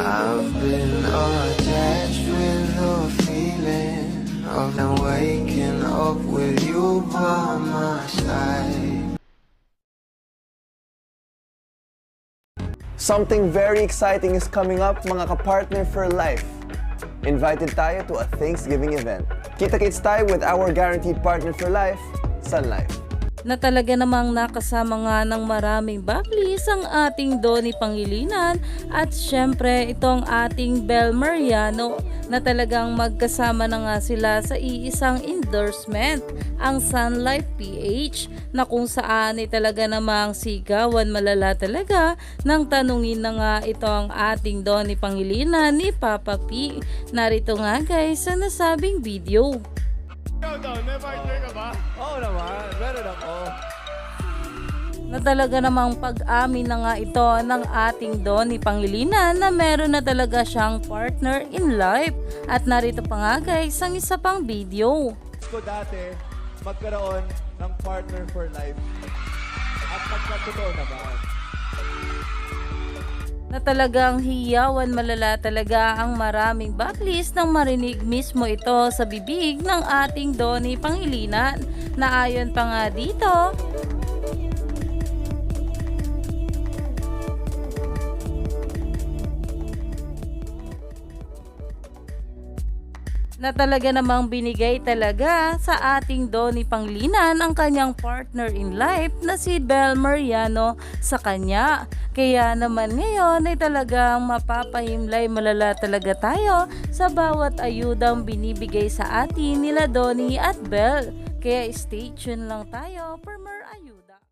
I've been attached with the feeling of now waking up with you by my side. Something very exciting is coming up mga kapartner for life. Invited tayo to a Thanksgiving event. Kita-kits tayo with our guaranteed partner for life, Sun Life. Na talaga namang nakasama nga ng maraming baklis ang ating Donnie Pangilinan at syempre itong ating Bel Mariano na talagang magkasama na nga sila sa iisang endorsement ang Sun Life PH na kung saan ay talaga namang sigawan malala talaga nang tanungin na nga itong ating Donnie Pangilinan ni Papa P. Narito nga guys sa nasabing video. Na talaga namang pag-amin na nga ito ng ating Donnie Pangilinan na meron na talaga siyang partner in life. At narito pa nga guys ang isa pang video. ko dati magkaroon ng partner for life. At magkatotoo naman. Na talagang hiyawan malala talaga ang maraming backlist nang marinig mismo ito sa bibig ng ating Donnie Pangilinan na ayon pa nga dito na talaga namang binigay talaga sa ating Donnie Panglinan ang kanyang partner in life na si Bel Mariano sa kanya. Kaya naman ngayon ay talagang mapapahimlay malala talaga tayo sa bawat ayudang binibigay sa atin nila Donnie at Bel. Kaya stay tuned lang tayo for more ayuda.